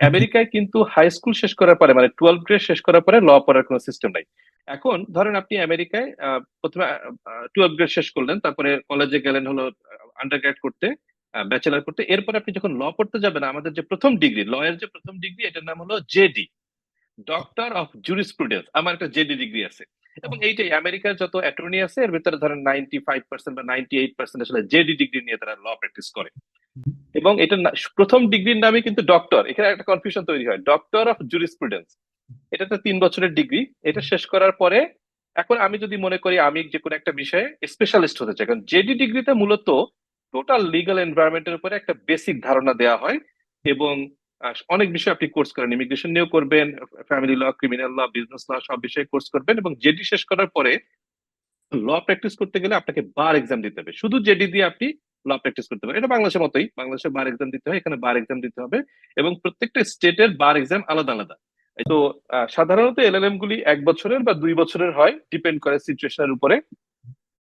আমেরিকায় কিন্তু high school শেষ করার পরে মানে টুয়েলভ গ্রেড শেষ করার পরে ল পড়ার কোনো সিস্টেম নাই। এখন ধরেন আপনি আমেরিকায় প্রথমে টুয়েলভ গ্রেড শেষ করলেন, তারপরে কলেজে গেলেন হলো আন্ডার গ্রেড করতে ব্যাচেলার করতে, এরপরে আপনি যখন ল পড়তে যাবেন, আমাদের যে প্রথম ডিগ্রি ল এর যে প্রথম ডিগ্রি এটার নাম হলো জেডি ডক্টর অফ জুরিসপ্রুডেন্স আমার একটা জেডি ডিগ্রি আছে। এবং এইটাই আমেরিকার যত অ্যাটর্নি আছে, এর ভিতরে ধরেন নাইনটি ফাইভ পার্সেন্ট বা নাইনটি এইট পার্সেন্ট আসলে জেডি ডিগ্রি নিয়ে তারা ল প্র্যাকটিস করে। এবং এটা প্রথম ডিগ্রির নামে কিন্তু ডক্টর এখানে একটা কনফিউশন তৈরি হয়। ডক্টর অফ জুরিসপ্রুডেন্স এটা তো তিন বছরের ডিগ্রি। এটা শেষ করার পরে এখন আমি যদি মনে করি আমি যে কোনো একটা বিষয়ে স্পেশালিস্ট হতে চাই। কারণ জেডি ডিগ্রিতে মূলত টোটাল লিগাল এনভায়রনমেন্টের উপরে একটা বেসিক ধারণা দেওয়া হয় এবং অনেক বিষয় আপনি কোর্স করেন। ইমিগ্রেশন নিয়েও করবেন family law criminal law business law সব বিষয়ে কোর্স করবেন এবং জেডি শেষ করার পরে ল প্র্যাকটিস করতে গেলে আপনাকে বার এক্সাম দিতে হবে। শুধু জেডি দিয়ে আপনি ল প্র্যাকটিস করতে পারে এটা বাংলাদেশের মতোই। বাংলাদেশে বার এক্সাম দিতে হয়, এখানে বার এক্সাম দিতে হবে এবং প্রত্যেকটা স্টেটের বার এক্সাম আলাদা আলাদা। তো সাধারণত এলএলএম গুলি এক বছরের বা দুই বছরের হয় ডিপেন্ড করে সিচুয়েশনের উপরে।